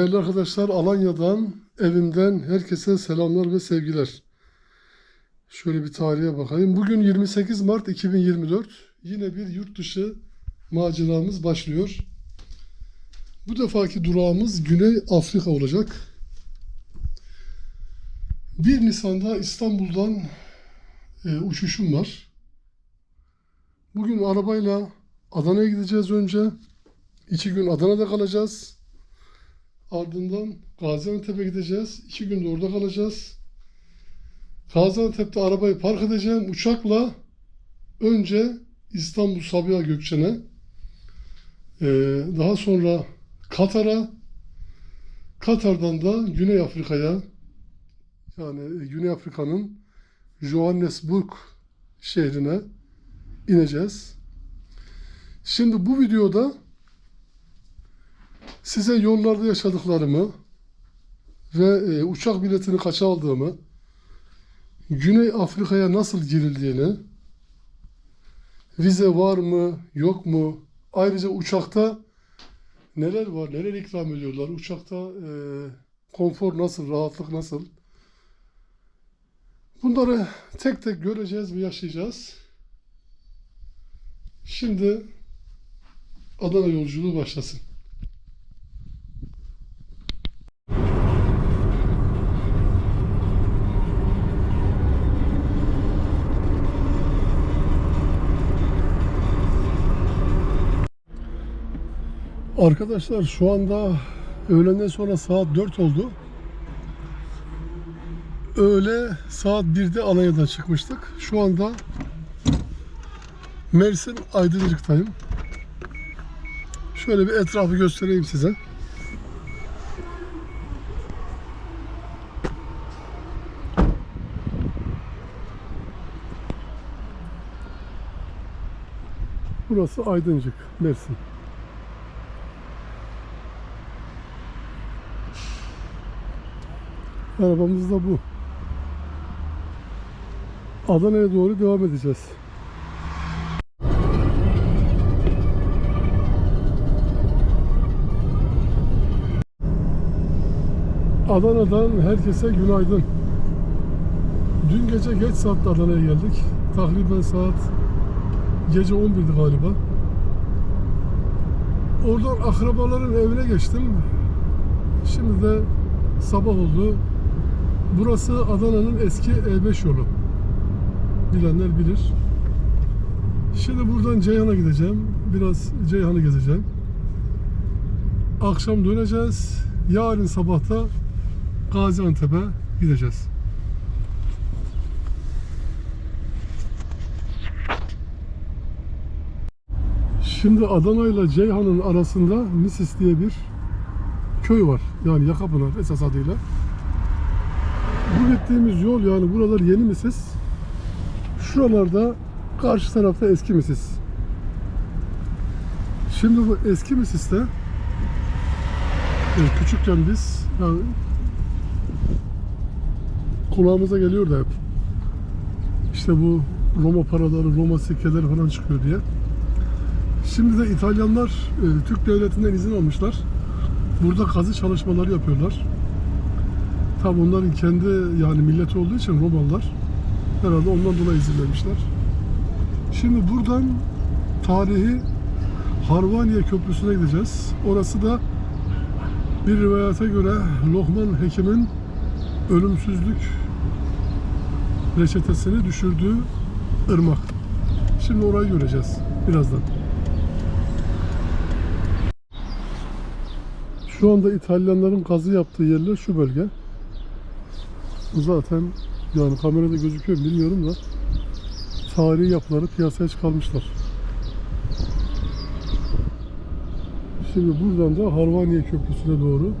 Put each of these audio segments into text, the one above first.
Değerli arkadaşlar Alanya'dan, evimden herkese selamlar ve sevgiler. Şöyle bir tarihe bakayım. Bugün 28 Mart 2024. Yine bir yurt dışı maceramız başlıyor. Bu defaki durağımız Güney Afrika olacak. 1 Nisan'da İstanbul'dan e, uçuşum var. Bugün arabayla Adana'ya gideceğiz önce. İki gün Adana'da kalacağız. Ardından Gaziantep'e gideceğiz. İki gün de orada kalacağız. Gaziantep'te arabayı park edeceğim. Uçakla önce İstanbul Sabiha Gökçen'e ee, daha sonra Katar'a Katar'dan da Güney Afrika'ya yani Güney Afrika'nın Johannesburg şehrine ineceğiz. Şimdi bu videoda size yollarda yaşadıklarımı ve e, uçak biletini kaça aldığımı, Güney Afrika'ya nasıl girildiğini, vize var mı, yok mu, ayrıca uçakta neler var, neler ikram ediyorlar, uçakta e, konfor nasıl, rahatlık nasıl, bunları tek tek göreceğiz ve yaşayacağız. Şimdi Adana yolculuğu başlasın. Arkadaşlar şu anda öğlenden sonra saat 4 oldu. Öğle saat 1'de Alanya'dan çıkmıştık. Şu anda Mersin Aydıncık'tayım. Şöyle bir etrafı göstereyim size. Burası Aydıncık, Mersin. Arabamız da bu. Adana'ya doğru devam edeceğiz. Adana'dan herkese günaydın. Dün gece geç saatte Adana'ya geldik. Takriben saat gece 11'di galiba. Oradan akrabaların evine geçtim. Şimdi de sabah oldu. Burası Adana'nın eski E5 yolu. Bilenler bilir. Şimdi buradan Ceyhan'a gideceğim. Biraz Ceyhan'ı gezeceğim. Akşam döneceğiz. Yarın sabahta Gaziantep'e gideceğiz. Şimdi Adana ile Ceyhan'ın arasında Misis diye bir köy var. Yani Yakapınar esas adıyla. Bu gittiğimiz yol yani buralar yeni Misis. Şuralarda karşı tarafta eski Misis. Şimdi bu eski Misis'te e, küçükken biz yani kulağımıza geliyor da hep. İşte bu Roma paraları, Roma sikkeleri falan çıkıyor diye. Şimdi de İtalyanlar e, Türk devletinden izin almışlar. Burada kazı çalışmaları yapıyorlar. Tabi onların kendi yani milleti olduğu için Romalılar herhalde ondan dolayı izin vermişler. Şimdi buradan tarihi Harvaniye Köprüsü'ne gideceğiz. Orası da bir rivayete göre Lokman Hekim'in ölümsüzlük reçetesini düşürdüğü ırmak. Şimdi orayı göreceğiz birazdan. Şu anda İtalyanların kazı yaptığı yerler şu bölge. Zaten yani kamerada gözüküyor mu bilmiyorum da tarihi yapıları piyasaya çıkarmışlar. Şimdi buradan da Harvaniye Köprüsü'ne doğru.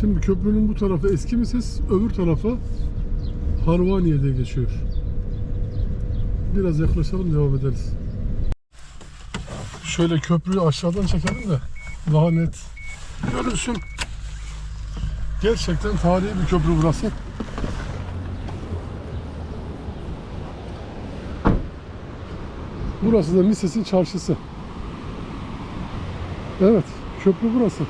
Şimdi köprünün bu tarafı eski Misis, öbür tarafa Harvaniye geçiyor. Biraz yaklaşalım devam ederiz. Şöyle köprüyü aşağıdan çekelim de daha net görünsün. Gerçekten tarihi bir köprü burası. Burası da Mises'in çarşısı. Evet, köprü burası.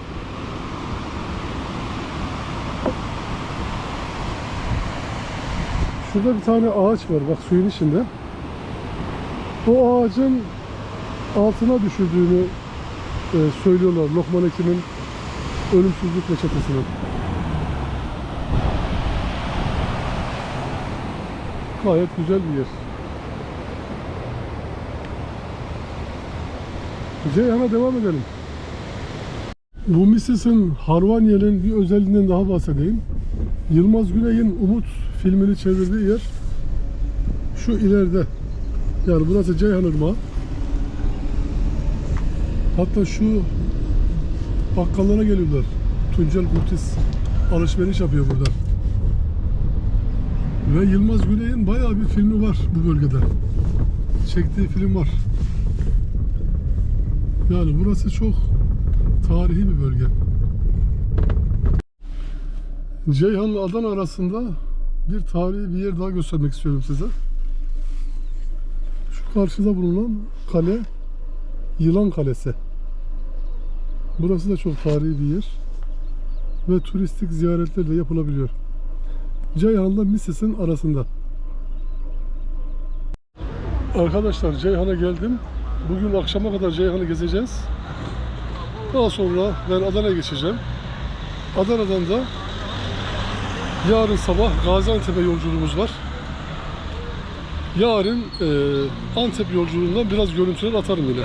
Şurada bir tane ağaç var bak suyun içinde. O ağacın altına düşürdüğünü e, söylüyorlar Lokman Hekim'in ölümsüzlük reçetesinin. Gayet güzel bir yer. Ceyhan'a devam edelim. Bu Misis'in Harvanya'nın bir özelliğinden daha bahsedeyim. Yılmaz Güney'in Umut filmini çevirdiği yer şu ileride. Yani burası Ceyhan Irmağı. Hatta şu bakkallara geliyorlar. Tuncel Kurtiz alışveriş yapıyor burada. Ve Yılmaz Güney'in bayağı bir filmi var bu bölgede. Çektiği film var. Yani burası çok tarihi bir bölge. Ceyhan'la Adana arasında bir tarihi bir yer daha göstermek istiyorum size. Şu karşıda bulunan kale Yılan Kalesi. Burası da çok tarihi bir yer. Ve turistik ziyaretler de yapılabiliyor. Ceyhan'la Misis'in arasında. Arkadaşlar Ceyhan'a geldim. Bugün akşama kadar Ceyhan'ı gezeceğiz. Daha sonra ben Adana'ya geçeceğim. Adana'dan da yarın sabah Gaziantep'e yolculuğumuz var. Yarın e, Antep yolculuğundan biraz görüntüler atarım yine.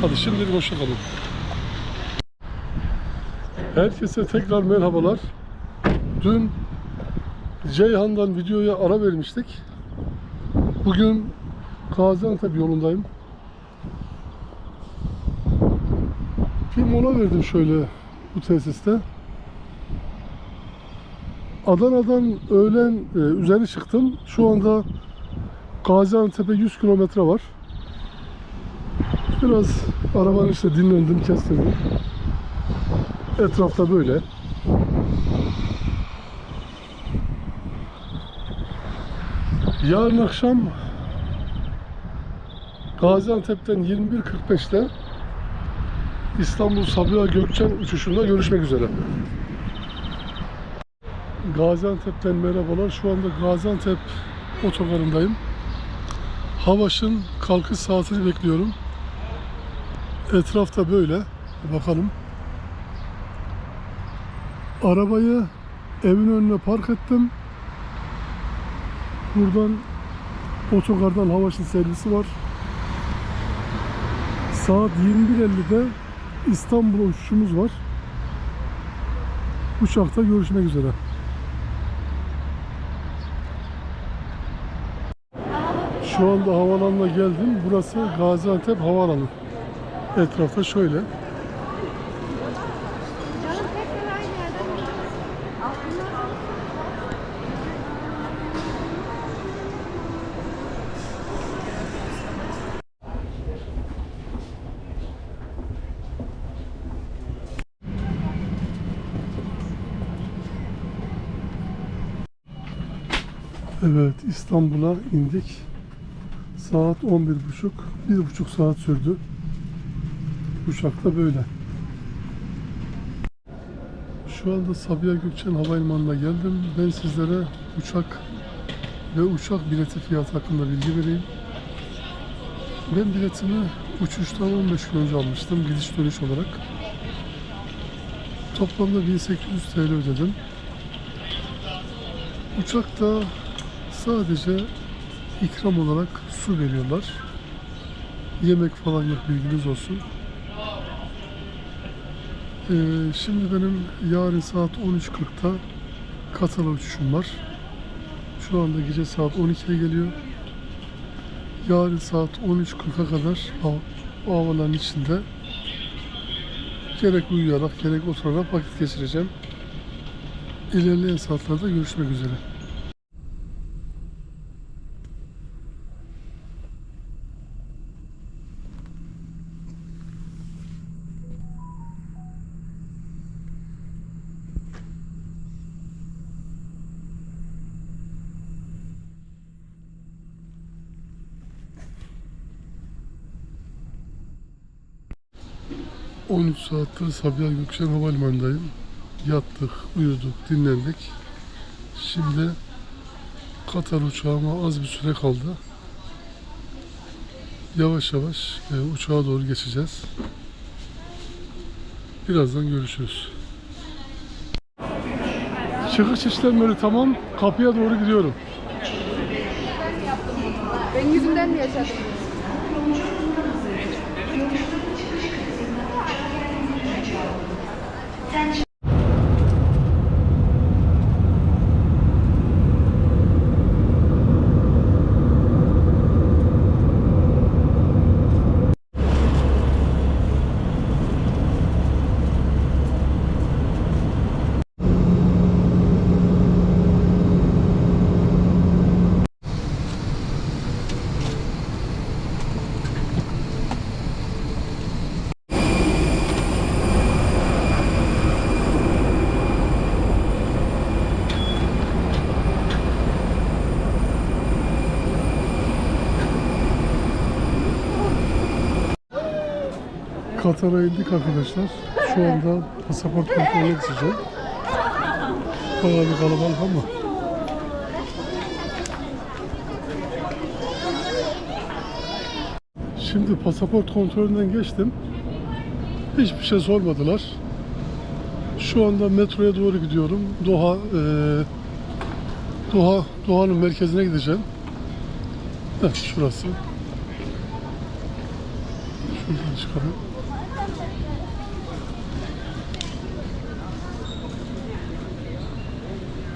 Hadi şimdilik hoşçakalın. Herkese tekrar merhabalar. Dün Ceyhan'dan videoya ara vermiştik. Bugün Gaziantep yolundayım. Bir mola verdim şöyle bu tesiste. Adana'dan öğlen e, üzeri çıktım. Şu anda Gaziantep'e 100 kilometre var. Biraz arabanın işte dinlendim, kestirdim. Etrafta böyle. Yarın akşam Gaziantep'ten 21.45'te İstanbul Sabiha Gökçen uçuşunda görüşmek üzere. Gaziantep'ten merhabalar. Şu anda Gaziantep otogarındayım. Havaş'ın kalkış saatini bekliyorum. Etrafta böyle. Bakalım. Arabayı evin önüne park ettim. Buradan otogardan Havaş'ın servisi var. Saat 21.50'de İstanbul'a uçuşumuz var. Uçakta görüşmek üzere. Şu anda havalanına geldim. Burası Gaziantep Havaalanı. Etrafta şöyle. Evet İstanbul'a indik. Saat 11.30. Bir buçuk saat sürdü. Uçakta böyle. Şu anda Sabiha Gökçen Havalimanı'na geldim. Ben sizlere uçak ve uçak bileti fiyatı hakkında bilgi vereyim. Ben biletimi uçuştan 15 gün önce almıştım gidiş dönüş olarak. Toplamda 1800 TL ödedim. Uçakta sadece ikram olarak su veriyorlar. Yemek falan yok bilginiz olsun. Ee, şimdi benim yarın saat 13.40'da Katar'a uçuşum var. Şu anda gece saat 12'ye geliyor. Yarın saat 13.40'a kadar o havaların içinde gerek uyuyarak gerek oturarak vakit geçireceğim. İlerleyen saatlerde görüşmek üzere. ...13 saattir Sabiha Gökçen Havalimanı'ndayım. Yattık, uyuduk, dinlendik. Şimdi Katar uçağıma az bir süre kaldı. Yavaş yavaş e, uçağa doğru geçeceğiz. Birazdan görüşürüz. Çıkış işlemleri tamam. Kapıya doğru gidiyorum. Ben yüzünden mi yaşadım? Katar'a indik arkadaşlar. Şu anda pasaport kontrolüne geçeceğim. Bayağı bir kalabalık ama. Şimdi pasaport kontrolünden geçtim. Hiçbir şey sormadılar. Şu anda metroya doğru gidiyorum. Doha, eee Doha, Doha'nın merkezine gideceğim. Heh, şurası. Şuradan çıkalım.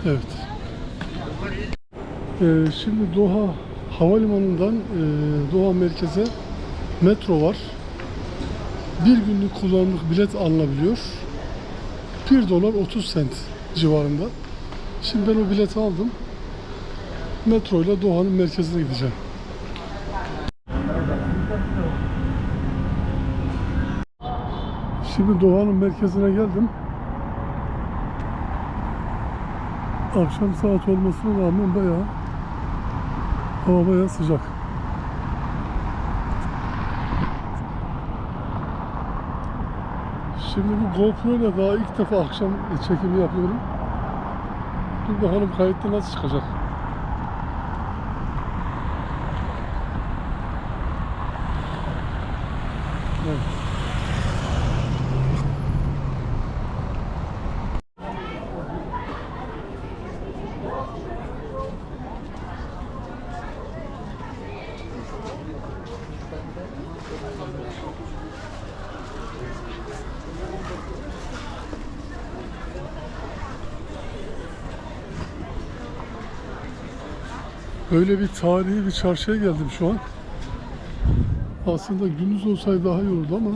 Evet. Ee, şimdi Doha Havalimanı'ndan e, Doha merkeze metro var. Bir günlük kullanımlık bilet alınabiliyor. 1 dolar 30 sent civarında. Şimdi ben o bileti aldım. Metro ile Doha'nın merkezine gideceğim. Şimdi Doha'nın merkezine geldim. Akşam saat olmasına rağmen bayağı hava bayağı sıcak. Şimdi bu GoPro ile daha ilk defa akşam çekimi yapıyorum. Dur bakalım kayıtta nasıl çıkacak. Evet. Böyle bir tarihi bir çarşıya geldim şu an. Aslında gündüz olsaydı daha iyi olurdu ama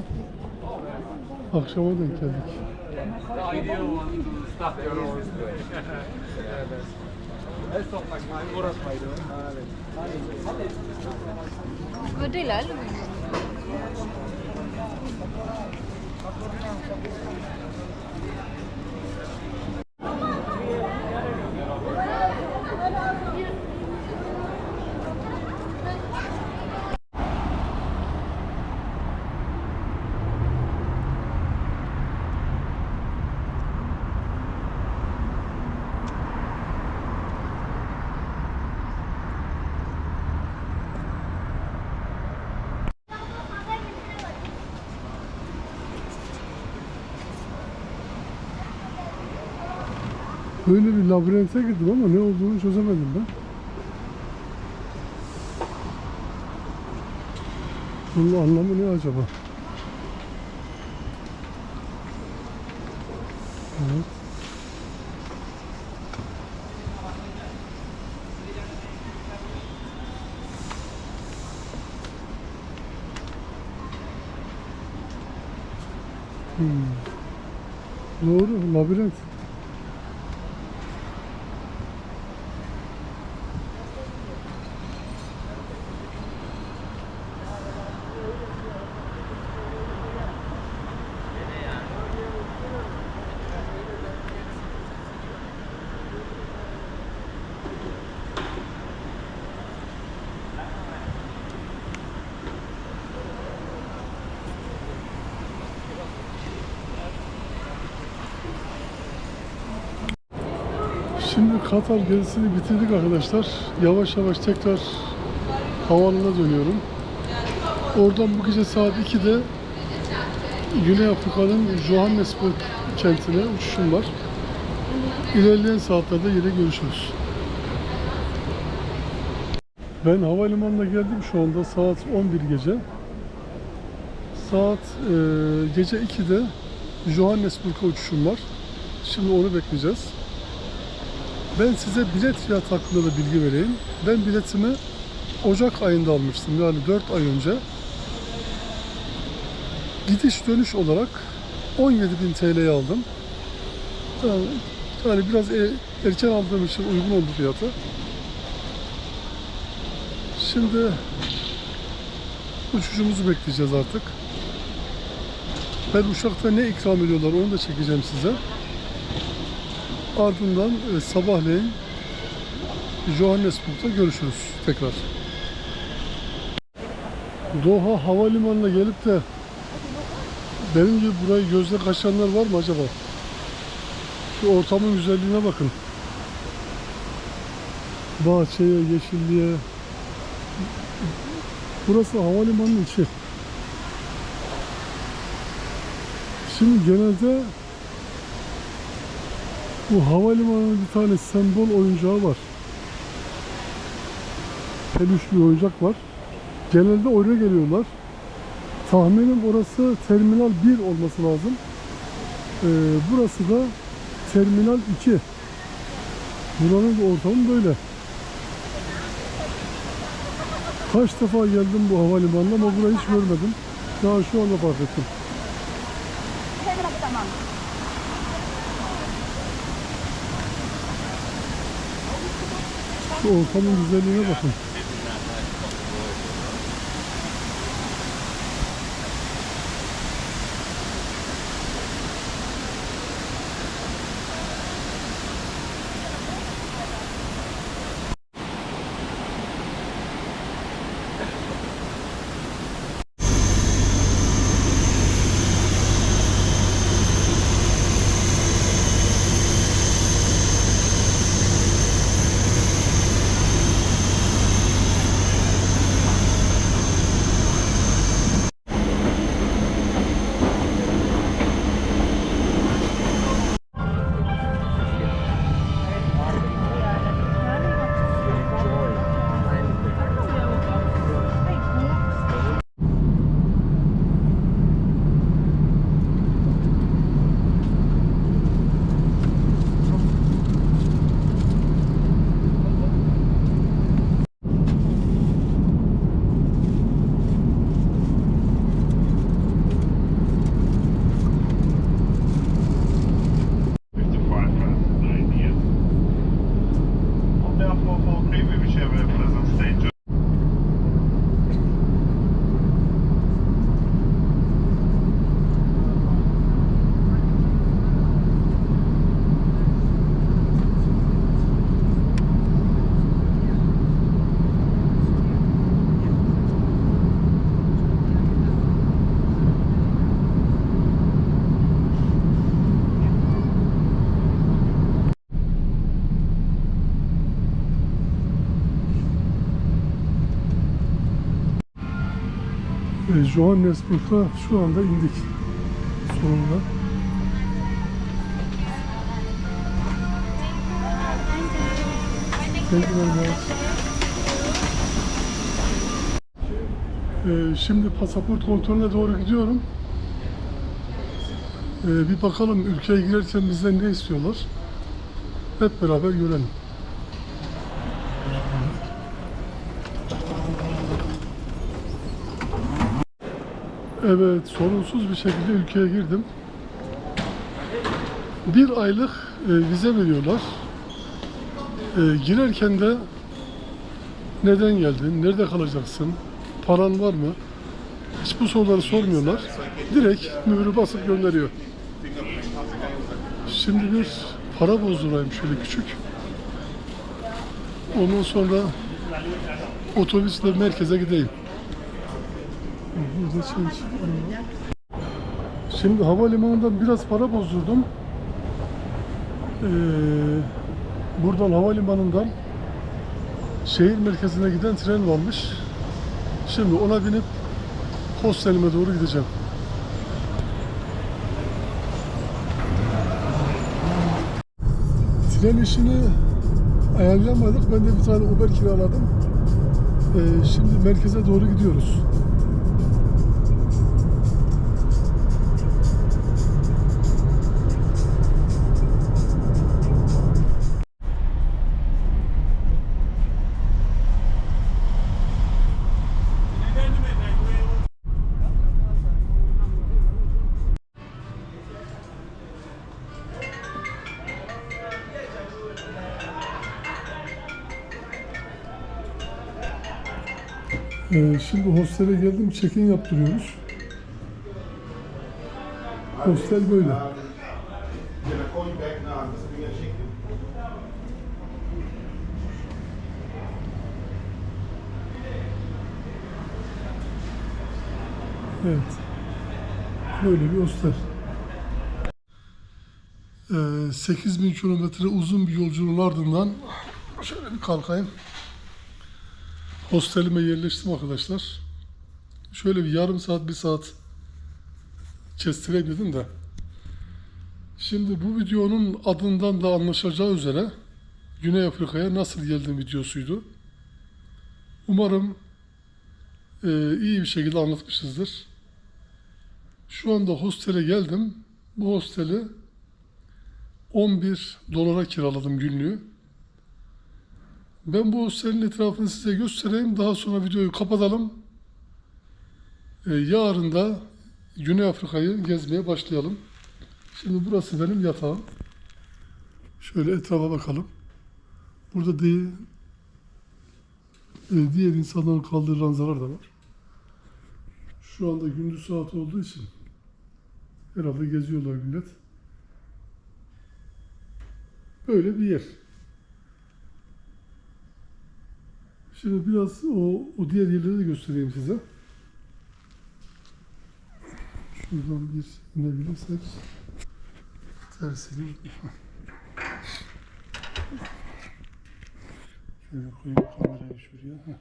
akşama denk geldik. the Böyle bir labirente girdim ama ne olduğunu çözemedim ben. Bunun anlamı ne acaba? Evet. Hmm. Doğru, labirent. Katar gezisini bitirdik arkadaşlar. Yavaş yavaş tekrar havaalanına dönüyorum. Oradan bu gece saat 2'de Güney Afrika'nın Johannesburg kentine uçuşum var. İlerleyen saatlerde yine görüşürüz. Ben havalimanına geldim şu anda saat 11 gece. Saat e, gece 2'de Johannesburg'a uçuşum var. Şimdi onu bekleyeceğiz. Ben size bilet fiyatı hakkında da bilgi vereyim. Ben biletimi Ocak ayında almıştım. Yani 4 ay önce. Gidiş dönüş olarak 17.000 TL'ye aldım. Yani, yani biraz e- erken aldığım için uygun oldu fiyatı. Şimdi uçuşumuzu bekleyeceğiz artık. Ben uçakta ne ikram ediyorlar onu da çekeceğim size. Ardından e, sabahleyin Johannesburg'da görüşürüz tekrar. Doha Havalimanı'na gelip de benim gibi burayı gözle kaçanlar var mı acaba? Şu ortamın güzelliğine bakın. Bahçeye, yeşilliğe. Burası havalimanının içi. Şimdi genelde bu havalimanının bir tane sembol oyuncağı var. Peluş bir oyuncak var. Genelde oraya geliyorlar. Tahminim orası Terminal 1 olması lazım. Ee, burası da Terminal 2. Buranın ortamı böyle. Kaç defa geldim bu havalimanına ama burayı hiç görmedim. Daha şu anda fark ettim. Şu ortamın güzelliğine bakın. Johannesburg'a şu anda indik. Sonunda. Thank you very much. E, şimdi pasaport kontrolüne doğru gidiyorum. E, bir bakalım ülkeye girerken bizden ne istiyorlar. Hep beraber görelim. Evet, sorunsuz bir şekilde ülkeye girdim. Bir aylık e, vize veriyorlar. E, girerken de neden geldin, nerede kalacaksın, paran var mı? Hiç bu soruları sormuyorlar. Direkt mührü basıp gönderiyor. Şimdi bir para bozdurayım şöyle küçük. Ondan sonra otobüsle merkeze gideyim. Şimdi havalimanından biraz para bozdurdum. Ee, buradan havalimanından şehir merkezine giden tren varmış. Şimdi ona binip hostelime doğru gideceğim. Tren işini ayarlayamadık. Ben de bir tane Uber kiraladım. Ee, şimdi merkeze doğru gidiyoruz. Ee, şimdi hostele geldim, check-in yaptırıyoruz. Hostel böyle. Evet. Böyle bir hostel. Ee, 8000 kilometre uzun bir yolculuğun ardından şöyle bir kalkayım. Hostelime yerleştim arkadaşlar. Şöyle bir yarım saat, bir saat kestireyim dedim de. Şimdi bu videonun adından da anlaşılacağı üzere Güney Afrika'ya nasıl geldim videosuydu. Umarım e, iyi bir şekilde anlatmışızdır. Şu anda hostele geldim. Bu hosteli 11 dolara kiraladım günlüğü. Ben bu hostelin etrafını size göstereyim. Daha sonra videoyu kapatalım. Ee, yarın da Güney Afrika'yı gezmeye başlayalım. Şimdi burası benim yatağım. Şöyle etrafa bakalım. Burada değil, e, diğer insanların kaldığı ranzalar da var. Şu anda gündüz saat olduğu için herhalde geziyorlar millet. Böyle bir yer. Şimdi biraz o, o diğer yerleri de göstereyim size. Şuradan bir inebilirsek tersini Şöyle koyayım kamerayı şuraya.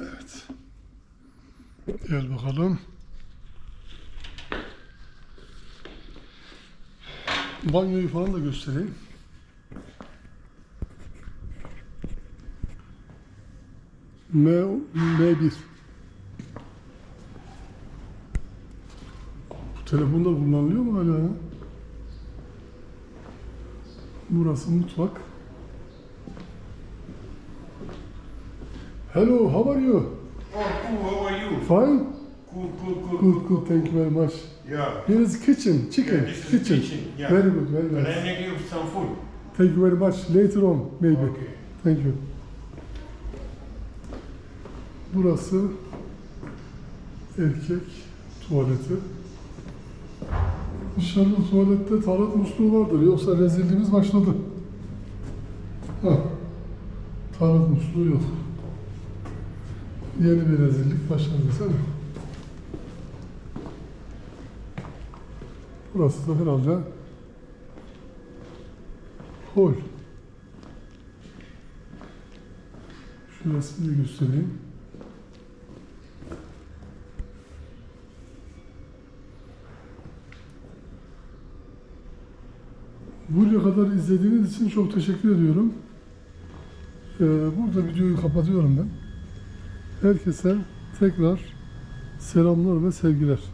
Evet. Gel bakalım. Banyoyu falan da göstereyim. M, M1. Bu telefonda kullanılıyor mu hala ya? Burası mutfak. Hello, how are you? Oh, cool. How are you? Fine? Cool, cool, cool. Good, good, thank you very much. Yeah. Here is kitchen, chicken, Yeah, this is kitchen. kitchen, yeah. Very good, very Can nice. I make you some food? Thank you very much. Later on, maybe. Okay. Thank you. Burası erkek tuvaleti. İnşallah tuvalette tarat musluğu vardır. Yoksa rezilliğimiz başladı. Hah. Tarat musluğu yok. Yeni bir rezillik başladı desene. Burası da herhalde hol. Şurasını da göstereyim. Buraya kadar izlediğiniz için çok teşekkür ediyorum. Ee, burada videoyu kapatıyorum ben. Herkese tekrar selamlar ve sevgiler.